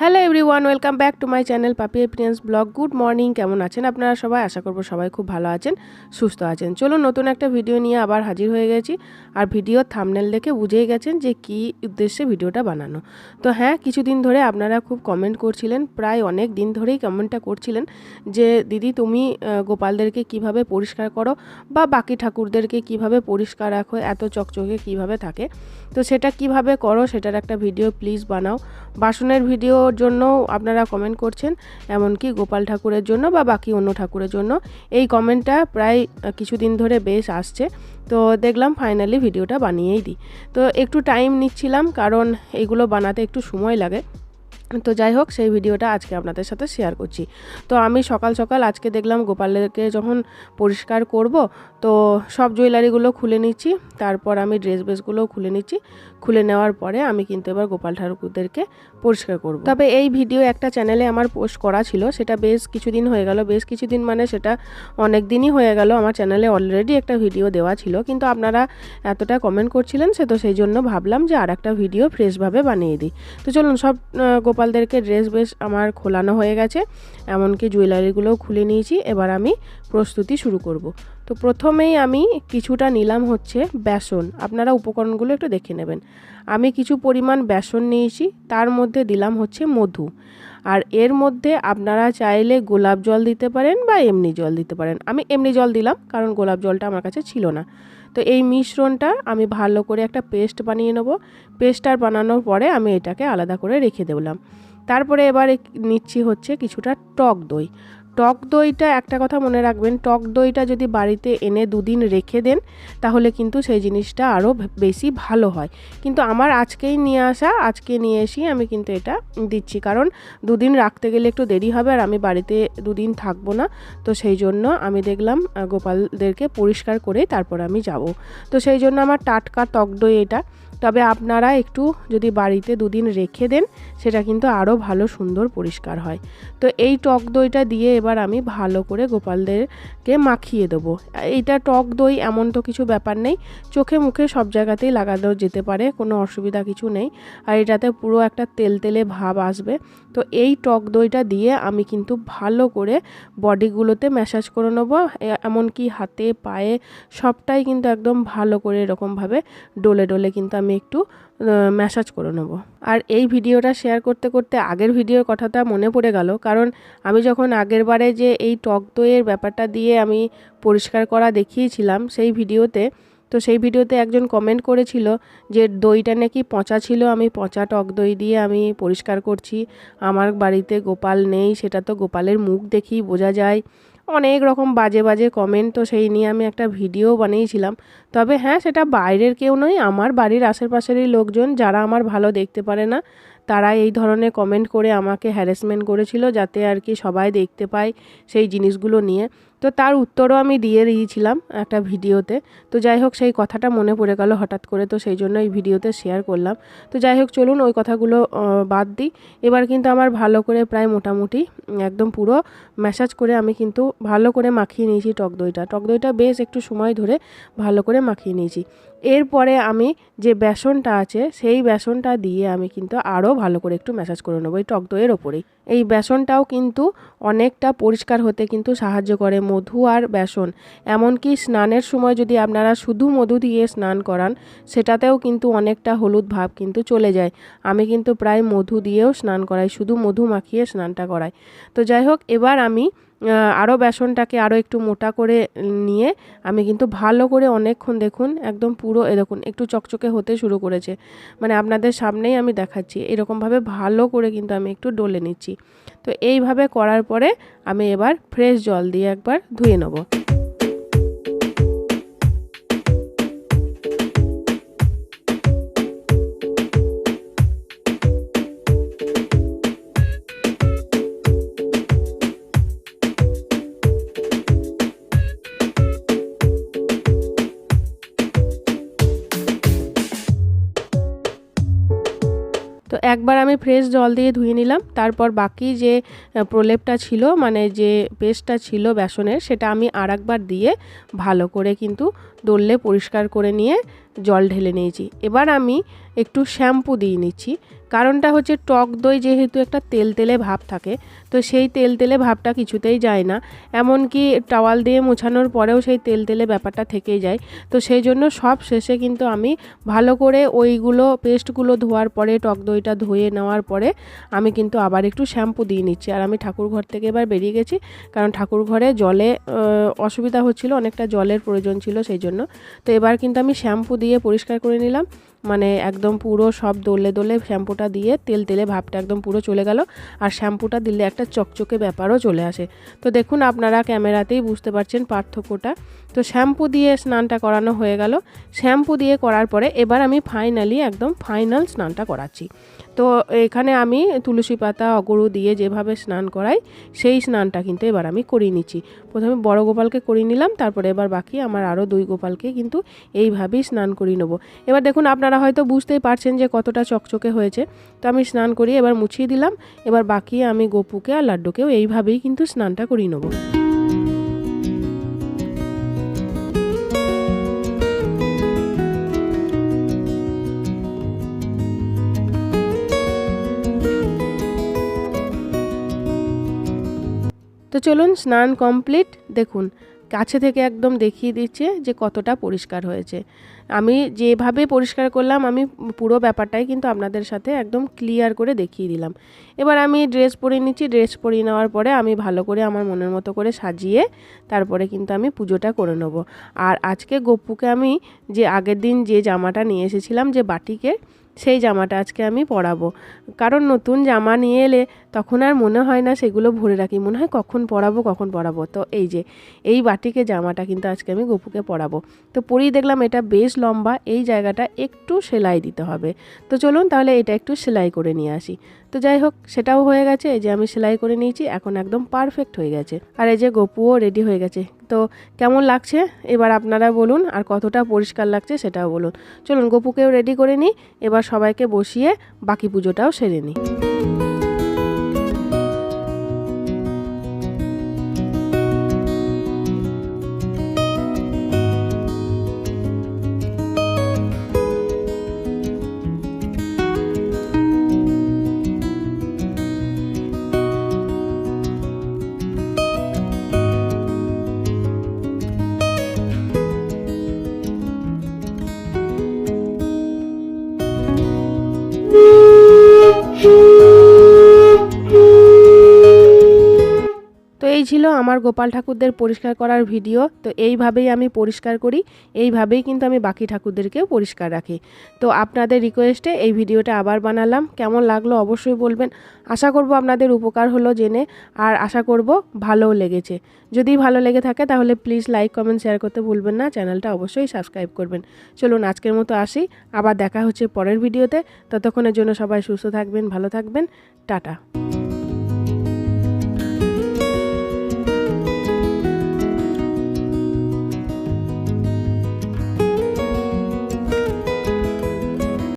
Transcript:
Hello everyone welcome back to my channel Papi experience vlog good morning কেমন আছেন আপনারা সবাই? আশা করব সবাই খুব ভালো আছেন, সুস্থ আছেন। চলুন নতুন একটা ভিডিও নিয়ে আবার হাজির হয়ে গেছি। আর ভিডিওর থামনেল দেখে বুঝেই গেছেন যে কি উদ্দেশ্যে ভিডিওটা বানানো। তো হ্যাঁ কিছুদিন ধরে আপনারা খুব কমেন্ট করছিলেন, প্রায় অনেক দিন ধরেই কমেন্টটা করছিলেন যে, দিদি, তুমি গোপালদেরকে কীভাবে পরিষ্কার করো বা বাকি ঠাকুরদেরকে কীভাবে পরিষ্কার রাখো? এত চকচকে কীভাবে থাকে? তো সেটা কীভাবে করো? সেটার একটা ভিডিও প্লিজ বানাও। বাসনের ভিডিওর জন্য আপনারা কমেন্ট করছেন, এমনকি গোপাল ঠাকুরের জন্য বা বাকি অন্য ঠাকুরের জন্য। এই কমেন্টটা প্রায় কিছুদিন ধরে বেশ আসছে। তো দেখলাম ফাইনালি ভিডিওটা বানিয়েই দিই। তো একটু টাইম নিচ্ছিলাম, কারণ এগুলো বানাতে একটু সময় লাগে। তো যাই হোক, সেই ভিডিওটা আজকে আপনাদের সাথে শেয়ার করছি। তো আমি সকাল সকাল আজকে দেখলাম গোপালকে যখন পরিষ্কার করব, তো সব জুয়েলারিগুলো খুলে নিচ্ছি, তারপর আমি ড্রেস বেসগুলোও খুলে নিচ্ছি। খুলে নেওয়ার পরে আমি কিন্তু এবার গোপাল ঠাকুরদেরকে পরিষ্কার করব। তবে এই ভিডিও একটা চ্যানেলে আমার পোস্ট করা ছিল, সেটা বেশ কিছুদিন হয়ে গেল, বেশ কিছুদিন মানে সেটা অনেক দিনই হয়ে গেল, আমার চ্যানেলে অলরেডি একটা ভিডিও দেওয়া ছিল। কিন্তু আপনারা এতটা কমেন্ট করছিলেন, সে তো সেই জন্য ভাবলাম যে আর একটা ভিডিও ফ্রেশভাবে বানিয়ে দিই। তো চলুন, সব গোপালদেরকে ড্রেস বেশ আমার খোলানো হয়ে গেছে, এমনকি জুয়েলারিগুলোও খুলে নিয়েছি। এবার আমি প্রস্তুতি শুরু করব। তো প্রথমেই আমি কিছুটা নিলাম হচ্ছে বেসন। আপনারা উপকরণগুলো একটু দেখে নেবেন। আমি কিছু পরিমাণ বেসন নিয়েছি, তার মধ্যে দিলাম হচ্ছে মধু। আর এর মধ্যে আপনারা চাইলে গোলাপ জল দিতে পারেন বা এমনি জল দিতে পারেন। আমি এমনি জল দিলাম, কারণ গোলাপ জলটা আমার কাছে ছিল না। তো এই মিশ্রণটা আমি ভালো করে একটা পেস্ট বানিয়ে নেব। পেস্টটা বানানোর পরে আমি এটাকে আলাদা করে রেখে দিলাম। তারপরে এবার নিচ্ছি হচ্ছে কিছুটা টক দই। টক দইটা একটা কথা মনে রাখবেন, টক দইটা যদি বাড়িতে এনে দুদিন রেখে দেন, তাহলে কিন্তু সেই জিনিসটা আরও বেশি ভালো হয়। কিন্তু আমার আজকেই নিয়ে আসা, আজকে নিয়ে এসে আমি কিন্তু এটা দিচ্ছি। কারণ দুদিন রাখতে গেলে একটু দেরি হবে আর আমি বাড়িতে দুদিন থাকব না। তো সেই জন্য আমি দেখলাম গোপালদেরকে পরিষ্কার করে তারপর আমি যাব। তো সেই জন্য আমার টাটকা টক দই এটা। তবে আপনারা একটু যদি বাড়িতে দুদিন রেখে দেন, সেটা কিন্তু আরও ভালো সুন্দর পরিষ্কার হয়। তো এই টক দইটা দিয়ে এবার আমি ভালো করে গোপালদেরকে মাখিয়ে দেবো। এইটা টক দই এমন তো কিছু ব্যাপার নেই, চোখে মুখে সব জায়গাতেই লাগানো যেতে পারে, কোনো অসুবিধা কিছু নেই। আর এটাতে পুরো একটা তেল তেলে ভাব আসবে। তো এই টক দইটা দিয়ে আমি কিন্তু ভালো করে বডিগুলোতে ম্যাসাজ করে নেব। এমনকি হাতে, পায়ে সবটাই কিন্তু একদম ভালো করে এরকমভাবে ডলে ডলে কিন্তু আমি একটু ম্যাসাজ করে নেব। আর এই ভিডিওটা শেয়ার করতে করতে আগের ভিডিওর কথাটা মনে পড়ে গেল। কারণ আমি যখন আগের বারে যে এই টক দইয়ের ব্যাপারটা দিয়ে আমি পরিষ্কার করা দেখিয়েছিলাম সেই ভিডিওতে, তো সেই ভিডিওতে একজন কমেন্ট করেছিল যে দইটা নাকি পচা ছিল, আমি পচা টক দই দিয়ে আমি পরিষ্কার করছি। আমার বাড়িতে গোপাল নেই, সেটা তো গোপালের মুখ দেখেই বোঝা যায়। অনেক রকম বাজে বাজে কমেন্ট তো সেই নিয়ে আমি একটা ভিডিও বানিয়েছিলাম। তবে হ্যাঁ সেটা বাইরের কেউ নয়, আমার বাড়ির আশেপাশেরই লোকজন, যারা আমার ভালো দেখতে পারে না তারা এই ধরনের কমেন্ট করে আমাকে হ্যারাসমেন্ট করেছিল যাতে আর কি সবাই দেখতে পায় সেই জিনিসগুলো নিয়ে। তো তার উত্তরও আমি দিয়ে দিয়েছিলাম একটা ভিডিওতে। তো যাই হোক, সেই কথাটা মনে পড়ে গেল হঠাৎ করে, তো সেই জন্য এই ভিডিওতে শেয়ার করলাম। তো যাই হোক, চলুন ওই কথাগুলো বাদ দিই। এবার কিন্তু আমার ভালো করে প্রায় মোটামুটি একদম পুরো ম্যাসাজ করে আমি কিন্তু ভালো করে মাখিয়ে নিয়েছি টক দইটা। টক দইটা বেশ একটু সময় ধরে ভালো করে মাখিয়ে নিয়েছি। এরপরে আমি যে বেসনটা আছে, সেই বেসনটা দিয়ে আমি কিন্তু আরও ভালো করে একটু ম্যাসাজ করে নেব, এই টক দইয়ের ওপরেই। এই বেসনটাও কিন্তু অনেকটা পরিষ্কার হতে কিন্তু সাহায্য করে মধু আর বেসন। এমনকি স্নানের সময় যদি আপনারা শুধু মধু দিয়ে স্নান করান, সেটাতেও কিন্তু অনেকটা হলুদ ভাব কিন্তু চলে যায়। আমি কিন্তু প্রায় মধু দিয়েও স্নান করাই, শুধু মধু মাখিয়ে স্নানটা করাই। তো যাই হোক, এবার আমি আরও বেসনটাকে আরও একটু মোটা করে নিয়ে আমি কিন্তু ভালো করে অনেকক্ষণ দেখুন, একদম পুরো, এ দেখুন, একটু চকচকে হতে শুরু করেছে। মানে আপনাদের সামনেই আমি দেখাচ্ছি, এরকমভাবে ভালো করে কিন্তু আমি একটু ডলে নিচ্ছি। তো এইভাবে করার পরে আমি এবার ফ্রেশ জল দিয়ে একবার ধুয়ে নেব। একবার আমি ফ্রেশ জল দিয়ে ধুয়ে নিলাম। তারপর বাকি যে প্রলেপটা ছিল মানে যে পেস্টটা ছিল বেসনের, সেটা আমি আর একবার দিয়ে ভালো করে কিন্তু দললে পরিষ্কার করে নিয়ে জল ঢেলে নিয়েছি। এবার আমি একটু শ্যাম্পু দিয়ে নিচ্ছি। কারণটা হচ্ছে টক দই যেহেতু একটা তেল তেলে ভাব থাকে, তো সেই তেল তেলে ভাবটা কিছুতেই যায় না। এমনকি টাওয়াল দিয়ে মোছানোর পরেও সেই তেল তেলে ব্যাপারটা থেকেই যায়। তো সেই জন্য সব শেষে কিন্তু আমি ভালো করে ওইগুলো পেস্টগুলো ধোয়ার পরে, টক দইটা ধুয়ে নেওয়ার পরে আমি কিন্তু আবার একটু শ্যাম্পু দিয়ে নিচ্ছি। আর আমি ঠাকুর ঘর থেকে এবার বেরিয়ে গেছি, কারণ ঠাকুর ঘরে জলে অসুবিধা হচ্ছিল, অনেকটা জলের প্রয়োজন ছিল সেই জন্য। তো এবার কিন্তু আমি শ্যাম্পু দিয়ে পরিষ্কার করে নিলাম। মানে একদম পুরো সব দোলে দোলে শ্যাম্পুটা দিয়ে তেল তেলে ভাবটা একদম পুরো চলে গেল। আর শ্যাম্পুটা দিলে একটা চকচকে ব্যাপারও চলে আসে। তো দেখুন আপনারা ক্যামেরাতেই বুঝতে পারছেন পার্থক্যটা। তো শ্যাম্পু দিয়ে স্নানটা করানো হয়ে গেল। শ্যাম্পু দিয়ে করার পরে এবার আমি ফাইনালি একদম ফাইনাল স্নানটা করাচ্ছি। তো এখানে আমি তুলসী পাতা, অগরু দিয়ে যেভাবে স্নান করাই, সেই স্নানটা কিন্তু এবার আমি করিয়ে নিচ্ছি। প্রথমে বড় গোপালকে করিয়ে নিলাম, তারপরে এবার বাকি আমার আরও দুই গোপালকে কিন্তু এইভাবেই স্নান করিয়ে নেব। এবার দেখুন, আপনারা হয়তো বুঝতেই পারছেন যে কতটা চকচকে হয়েছে। তো আমি স্নান করিয়ে এবার মুছিয়ে দিলাম, এবার বাকি আমি গোপুকে আর লাড্ডুকেও এইভাবেই কিন্তু স্নানটা করিয়ে নেব। তো চলুন স্নান কমপ্লিট। দেখুন, কাছে থেকে একদম দেখিয়ে দিচ্ছে যে কতটা পরিষ্কার হয়েছে। আমি যেভাবে পরিষ্কার করলাম, আমি পুরো ব্যাপারটাই কিন্তু আপনাদের সাথে একদম ক্লিয়ার করে দেখিয়ে দিলাম। এবার আমি ড্রেস পরিয়ে নিচ্ছি। ড্রেস পরিয়ে নেওয়ার পরে আমি ভালো করে আমার মনের মতো করে সাজিয়ে তারপরে কিন্তু আমি পুজোটা করে নেব। আর আজকে গপ্পুকে আমি যে আগের দিন যে জামাটা নিয়ে এসেছিলাম যে বাটিকে সেই জামাটা আজকে আমি পরাবো। কারণ নতুন জামা নিয়ে এলে তখন আর মনে হয় না সেগুলো ভরে রাখি। মনে হয় কখন পরাবো কখন পরাবো। তো এই যে, এই বাটিকে জামাটা কিন্তু আজকে আমি গপুকে পরাবো। তো পরিয়ে দেখলাম এটা বেশ লম্বা, এই জায়গাটা একটু সেলাই দিতে হবে। তো চলুন তাহলে এটা একটু সেলাই করে নিয়ে আসি। তো যাই হোক, সেটাও হয়ে গেছে। এই যে আমি সেলাই করে নিয়েছি, এখন একদম পারফেক্ট হয়ে গেছে। আর এই যে গপুও রেডি হয়ে গেছে। তো কেমন লাগছে? এবার আপনারা বলুন আর কতটা পরিষ্কার লাগছে সেটাও বলুন। চলুন, গোপুকেও রেডি করে নিই। এবার সবাইকে বসিয়ে বাকি পুজোটাও সেরে নিই। ছিল আমার গোপাল ঠাকুরদের পরিষ্কার করার ভিডিও, তো এইভাবেই আমি পরিষ্কার করি, এইভাবেই কিন্তু আমি বাকি ঠাকুরদেরকেও পরিষ্কার রাখি। তো আপনাদের রিকোয়েস্টে এই ভিডিওটা আবার বানালাম। কেমন লাগল অবশ্যই বলবেন। আশা করব আপনাদের উপকার হলো জেনে, আর আশা করব ভালোও লেগেছে। যদি ভালো লেগে থাকে তাহলে প্লিজ লাইক কমেন্ট শেয়ার করতে ভুলবেন না। চ্যানেলটা অবশ্যই সাবস্ক্রাইব করবেন। চলুন আজকের মতো আসি। আবার দেখা হচ্ছে পরের ভিডিওতে। ততক্ষণের জন্য সবাই সুস্থ থাকবেন, ভালো থাকবেন। টাটা।